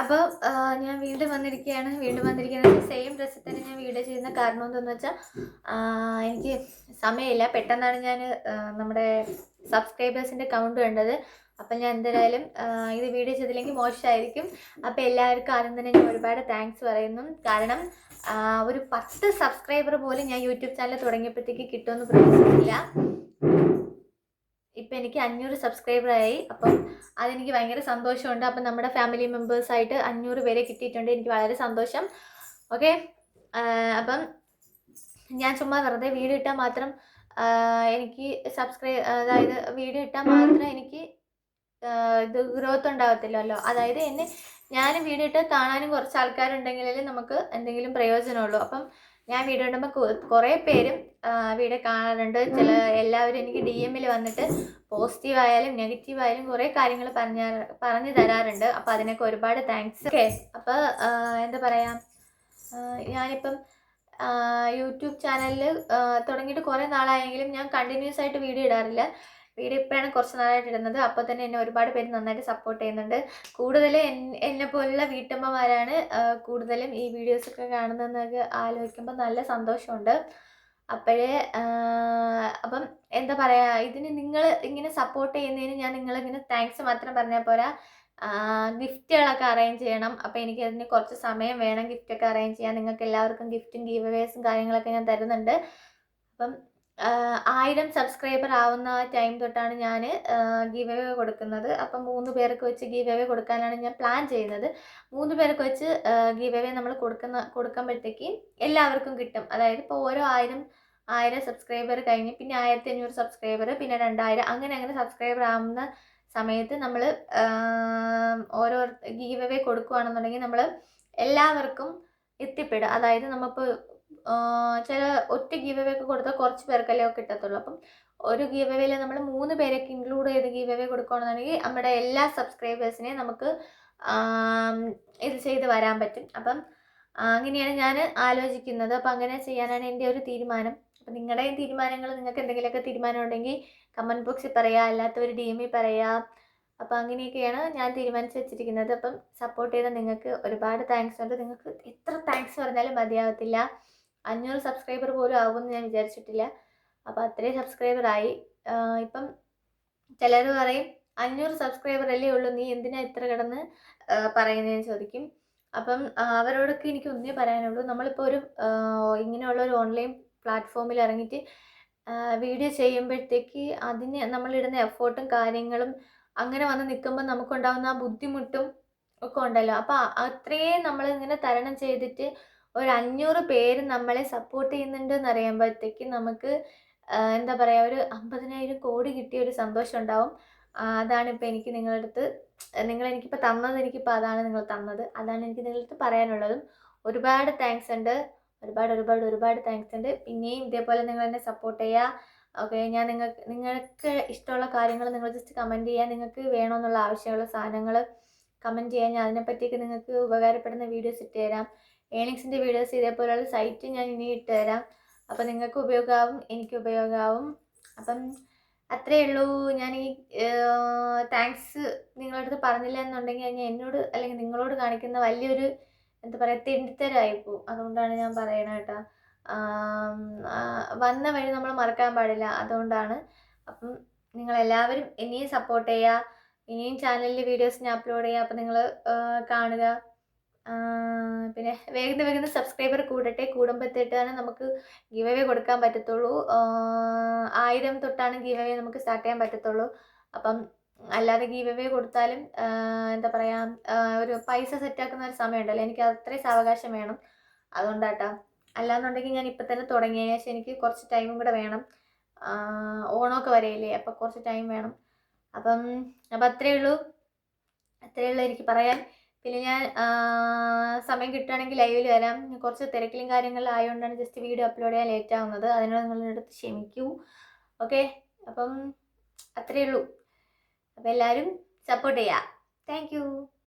അപ്പോൾ ഞാൻ വീണ്ടും വന്നിരിക്കുകയാണ് വീണ്ടും വന്നിരിക്കുന്നത് സെയിം ഡ്രസ്സിൽ തന്നെ ഞാൻ വീഡിയോ ചെയ്യുന്ന കാരണം എന്തെന്ന് വെച്ചാൽ എനിക്ക് സമയമില്ല. പെട്ടെന്നാണ് ഞാൻ നമ്മുടെ സബ്സ്ക്രൈബേഴ്സിന്റെ കൗണ്ട് കണ്ടത്. അപ്പം ഞാൻ എന്തായാലും ഇത് വീഡിയോ ചെയ്തില്ലെങ്കിൽ മോശമായിരിക്കും. അപ്പോൾ എല്ലാവർക്കും ആദ്യം തന്നെ ഞാൻ ഒരുപാട് താങ്ക്സ് പറയുന്നു. കാരണം ഒരു പത്ത് സബ്സ്ക്രൈബർ പോലും ഞാൻ യൂട്യൂബ് ചാനൽ തുടങ്ങിയപ്പോഴത്തേക്ക് കിട്ടുമെന്ന് പ്രതീക്ഷിച്ചില്ല ഇപ്പം എനിക്ക് അഞ്ഞൂറ് സബ്സ്ക്രൈബറായി അപ്പം അതെനിക്ക് ഭയങ്കര സന്തോഷമുണ്ട്. അപ്പം നമ്മുടെ ഫാമിലി മെമ്പേഴ്സായിട്ട് അഞ്ഞൂറ് പേരെ കിട്ടിയിട്ടുണ്ട്. എനിക്ക് വളരെ സന്തോഷം. ഓക്കെ അപ്പം ഞാൻ ചുമ്മാ വെറുതെ വീഡിയോ ഇട്ടാൽ മാത്രം എനിക്ക് സബ്സ്ക്രൈബ് അതായത് വീഡിയോ ഇട്ടാൽ മാത്രം എനിക്ക് ഇത് ഗ്രോത്ത് ഉണ്ടാകത്തില്ലല്ലോ അതായത് എന്നെ ഞാൻ വീഡിയോ ഇട്ട് കാണാനും കുറച്ച് ആൾക്കാരുണ്ടെങ്കിലേ നമുക്ക് എന്തെങ്കിലും പ്രയോജനമുള്ളൂ. അപ്പം ഞാൻ വീഡിയോ ഇടുമ്പോൾ കുറേ പേരും വീഡിയോ കാണാറുണ്ട്. ചില എല്ലാവരും എനിക്ക് ഡി എമ്മിൽ വന്നിട്ട് പോസിറ്റീവ് ആയാലും നെഗറ്റീവ് ആയാലും കുറേ കാര്യങ്ങൾ പറഞ്ഞ പറഞ്ഞു തരാറുണ്ട്. അപ്പോൾ അതിനൊക്കെ ഒരുപാട് താങ്ക്സ് ഓക്കെ അപ്പോൾ എന്താ പറയുക ഞാനിപ്പം യൂട്യൂബ് ചാനലിൽ തുടങ്ങിയിട്ട് കുറേ നാളായെങ്കിലും ഞാൻ കണ്ടിന്യൂസ് ആയിട്ട് വീഡിയോ ഇടാറില്ല. വീഡിയോ ഇപ്പോഴാണ് കുറച്ച് നാളായിട്ട് ഇടുന്നത്. അപ്പോൾ തന്നെ എന്നെ ഒരുപാട് പേര് നന്നായിട്ട് സപ്പോർട്ട് ചെയ്യുന്നുണ്ട്. കൂടുതൽ എന്നെ പോലുള്ള വീട്ടമ്മമാരാണ് കൂടുതലും ഈ വീഡിയോസൊക്കെ കാണുന്നതെന്നൊക്കെ ആലോചിക്കുമ്പോൾ നല്ല സന്തോഷമുണ്ട്. അപ്പോഴേ അപ്പം എന്താ പറയുക ഇതിന് നിങ്ങൾ ഇങ്ങനെ സപ്പോർട്ട് ചെയ്യുന്നതിന് ഞാൻ നിങ്ങളിങ്ങനെ താങ്ക്സ് മാത്രം പറഞ്ഞാൽ പോരാ. ഗിഫ്റ്റുകളൊക്കെ അറേഞ്ച് ചെയ്യണം. അപ്പോൾ എനിക്ക് അതിന് കുറച്ച് സമയം വേണം ഗിഫ്റ്റൊക്കെ അറേഞ്ച് ചെയ്യാൻ. നിങ്ങൾക്ക് എല്ലാവർക്കും ഗിഫ്റ്റും ഗീവ് കാര്യങ്ങളൊക്കെ ഞാൻ തരുന്നുണ്ട്. അപ്പം ആയിരം സബ്സ്ക്രൈബർ ആവുന്ന ടൈം തൊട്ടാണ് ഞാൻ ഗീവ് അവേ കൊടുക്കുന്നത്. അപ്പം മൂന്ന് പേർക്ക് വെച്ച് ഗീവ് അവേ കൊടുക്കാനാണ് ഞാൻ പ്ലാൻ ചെയ്യുന്നത്. മൂന്ന് പേർക്ക് വെച്ച് ഗീവ് അവേ നമ്മൾ കൊടുക്കുന്ന കൊടുക്കുമ്പോഴത്തേക്ക് എല്ലാവർക്കും കിട്ടും. അതായത് ഇപ്പോൾ ഓരോ ആയിരം ആയിരം സബ്സ്ക്രൈബർ കഴിഞ്ഞ് പിന്നെ ആയിരത്തി അഞ്ഞൂറ് സബ്സ്ക്രൈബർ പിന്നെ രണ്ടായിരം അങ്ങനെ അങ്ങനെ സബ്സ്ക്രൈബർ ആവുന്ന സമയത്ത് നമ്മൾ ഓരോ ഗീവ് അവേ കൊടുക്കുകയാണെന്നുണ്ടെങ്കിൽ നമ്മൾ എല്ലാവർക്കും എത്തിപ്പെടും. അതായത് നമ്മൾ നമ്മളിപ്പോൾ ചില ഒറ്റ ഗീവ് അവേ ഒക്കെ കൊടുത്താൽ കുറച്ച് പേർക്കല്ലേ ഒക്കെ കിട്ടത്തുള്ളൂ. അപ്പം ഒരു ഗീവ് അവേയിൽ നമ്മൾ മൂന്ന് പേരൊക്കെ ഇൻക്ലൂഡ് ചെയ്ത് ഗീവ് അവേ കൊടുക്കുകയാണെന്നുണ്ടെങ്കിൽ നമ്മുടെ എല്ലാ സബ്സ്ക്രൈബേഴ്സിനെയും നമുക്ക് ഇത് ചെയ്ത് വരാൻ പറ്റും. അപ്പം അങ്ങനെയാണ് ഞാൻ ആലോചിക്കുന്നത്. അപ്പം അങ്ങനെ ചെയ്യാനാണ് എന്റെ ഒരു തീരുമാനം. അപ്പം നിങ്ങളുടെയും തീരുമാനങ്ങൾ നിങ്ങൾക്ക് എന്തെങ്കിലുമൊക്കെ തീരുമാനം ഉണ്ടെങ്കിൽ കമന്റ് ബോക്സിൽ പറയുക അല്ലാത്തവർ ഡി എമ്മിൽ പറയുക അപ്പം അങ്ങനെയൊക്കെയാണ് ഞാൻ തീരുമാനിച്ച് വെച്ചിരിക്കുന്നത്. അപ്പം സപ്പോർട്ട് ചെയ്ത നിങ്ങൾക്ക് ഒരുപാട് താങ്ക്സ് ഉണ്ട്. നിങ്ങൾക്ക് എത്ര താങ്ക്സ് പറഞ്ഞാലും മതിയാവത്തില്ല. അഞ്ഞൂറ് സബ്സ്ക്രൈബർ പോലും ആകുമെന്ന് ഞാൻ വിചാരിച്ചിട്ടില്ല. അപ്പോൾ അത്രയും സബ്സ്ക്രൈബറായി ഇപ്പം ചിലർ പറയും അഞ്ഞൂറ് സബ്സ്ക്രൈബർ അല്ലേ ഉള്ളൂ നീ എന്തിനാ ഇത്ര കിടന്ന് പറയുന്നതെന്ന് ചോദിക്കും. അപ്പം അവരോടൊക്കെ എനിക്ക് ഒന്നേ പറയാനുള്ളൂ. നമ്മളിപ്പോൾ ഒരു ഇങ്ങനെയുള്ള ഒരു ഓൺലൈൻ പ്ലാറ്റ്ഫോമിൽ ഇറങ്ങിയിട്ട് വീഡിയോ ചെയ്യുമ്പോഴത്തേക്ക് അതിന് നമ്മളിടുന്ന എഫേർട്ടും കാര്യങ്ങളും അങ്ങനെ വന്ന് നിൽക്കുമ്പോൾ നമുക്കുണ്ടാകുന്ന ആ ബുദ്ധിമുട്ടും ഒക്കെ ഉണ്ടല്ലോ. അപ്പോൾ അത്രയും നമ്മളിങ്ങനെ തരണം ചെയ്തിട്ട് ഒരു അഞ്ഞൂറ് പേര് നമ്മളെ സപ്പോർട്ട് ചെയ്യുന്നുണ്ട് എന്ന് അറിയുമ്പോഴത്തേക്ക് നമുക്ക് എന്താ പറയുക ഒരു അമ്പതിനായിരം കോടി കിട്ടിയ ഒരു സന്തോഷം ഉണ്ടാവും. അതാണ് ഇപ്പോൾ എനിക്ക് നിങ്ങളുടെ അടുത്ത് നിങ്ങൾ എനിക്കിപ്പോൾ തന്നത് എനിക്കിപ്പോൾ അതാണ് നിങ്ങൾ തന്നത്. അതാണ് എനിക്ക് നിങ്ങളുടെ അടുത്ത് പറയാനുള്ളതും. ഒരുപാട് താങ്ക്സ് ഉണ്ട്. ഒരുപാട് ഒരുപാട് ഒരുപാട് താങ്ക്സ് ഉണ്ട്. പിന്നെയും ഇതേപോലെ നിങ്ങൾ എന്നെ സപ്പോർട്ട് ചെയ്യുക ഓക്കെ ഞാൻ നിങ്ങൾക്ക് നിങ്ങൾക്ക് ഇഷ്ടമുള്ള കാര്യങ്ങൾ നിങ്ങൾ ജസ്റ്റ് കമന്റ് ചെയ്യുക നിങ്ങൾക്ക് വേണമെന്നുള്ള ആവശ്യമുള്ള സാധനങ്ങൾ കമന്റ് ചെയ്യാൻ ഞാൻ അതിനെപ്പറ്റിയൊക്കെ നിങ്ങൾക്ക് ഉപകാരപ്പെടുന്ന വീഡിയോസ് ഇട്ട് തരാം. ഏണിങ്സിന്റെ വീഡിയോസ് ഇതേപോലെയുള്ള സൈറ്റ് ഞാൻ ഇനി ഇട്ട് തരാം അപ്പം നിങ്ങൾക്ക് ഉപയോഗമാവും എനിക്ക് ഉപയോഗമാവും അപ്പം അത്രയേ ഉള്ളൂ. ഞാൻ ഈ താങ്ക്സ് നിങ്ങളുടെ അടുത്ത് പറഞ്ഞില്ല എന്നുണ്ടെങ്കിൽ ഞാൻ എന്നോട് അല്ലെങ്കിൽ നിങ്ങളോട് കാണിക്കുന്ന വലിയൊരു എന്താ പറയുക തെണ്ടിത്തരായി പോവും. അതുകൊണ്ടാണ് ഞാൻ പറയണത് കേട്ടോ. വന്ന വഴി നമ്മൾ മറക്കാൻ പാടില്ല. അതുകൊണ്ടാണ്. അപ്പം നിങ്ങളെല്ലാവരും ഇനിയും സപ്പോർട്ട് ചെയ്യുക. ഇനിയും ചാനലിൽ വീഡിയോസ് ഞാൻ അപ്ലോഡ് ചെയ്യുക. അപ്പം നിങ്ങൾ കാണുക. പിന്നെ വേഗം വേഗം സബ്സ്ക്രൈബർ കൂടട്ടെ. കൂടുമ്പോഴത്തേട്ടാണ് നമുക്ക് ഗീവ് അവേ കൊടുക്കാൻ പറ്റത്തുള്ളൂ. ആയിരം തൊട്ടാണ് ഗീവ് അവേ നമുക്ക് സ്റ്റാർട്ട് ചെയ്യാൻ പറ്റത്തുള്ളൂ. അപ്പം അല്ലാതെ ഗീവ് അവേ കൊടുത്താലും എന്താ പറയുക ഒരു പൈസ സെറ്റാക്കുന്ന ഒരു സമയമുണ്ടല്ലോ എനിക്ക് അത്രയും സാവകാശം വേണം. അതുകൊണ്ടാട്ടോ. അല്ലാന്നുണ്ടെങ്കിൽ ഞാൻ ഇപ്പം തന്നെ തുടങ്ങിയതിന് ശേഷം എനിക്ക് കുറച്ച് ടൈമും കൂടെ വേണം. ഓണമൊക്കെ വരെയില്ലേ. അപ്പം കുറച്ച് ടൈം വേണം. അപ്പം അപ്പം അത്രയേ ഉള്ളൂ. അത്രയേ ഉള്ളൂ എനിക്ക് പറയാൻ. പിന്നെ ഞാൻ സമയം കിട്ടുകയാണെങ്കിൽ ലൈവിൽ വരാം. കുറച്ച് തിരക്കിലും കാര്യങ്ങളിലും ആയതുകൊണ്ടാണ് ജസ്റ്റ് വീഡിയോ അപ്ലോഡ് ചെയ്യാൻ ലേറ്റ് ആവുന്നത്. അതിനോട് നിങ്ങളുടെ അടുത്ത് ക്ഷമിക്കൂ. ഓക്കെ അപ്പം അത്രയേ ഉള്ളൂ. അപ്പം എല്ലാവരും സപ്പോർട്ട് ചെയ്യുക താങ്ക്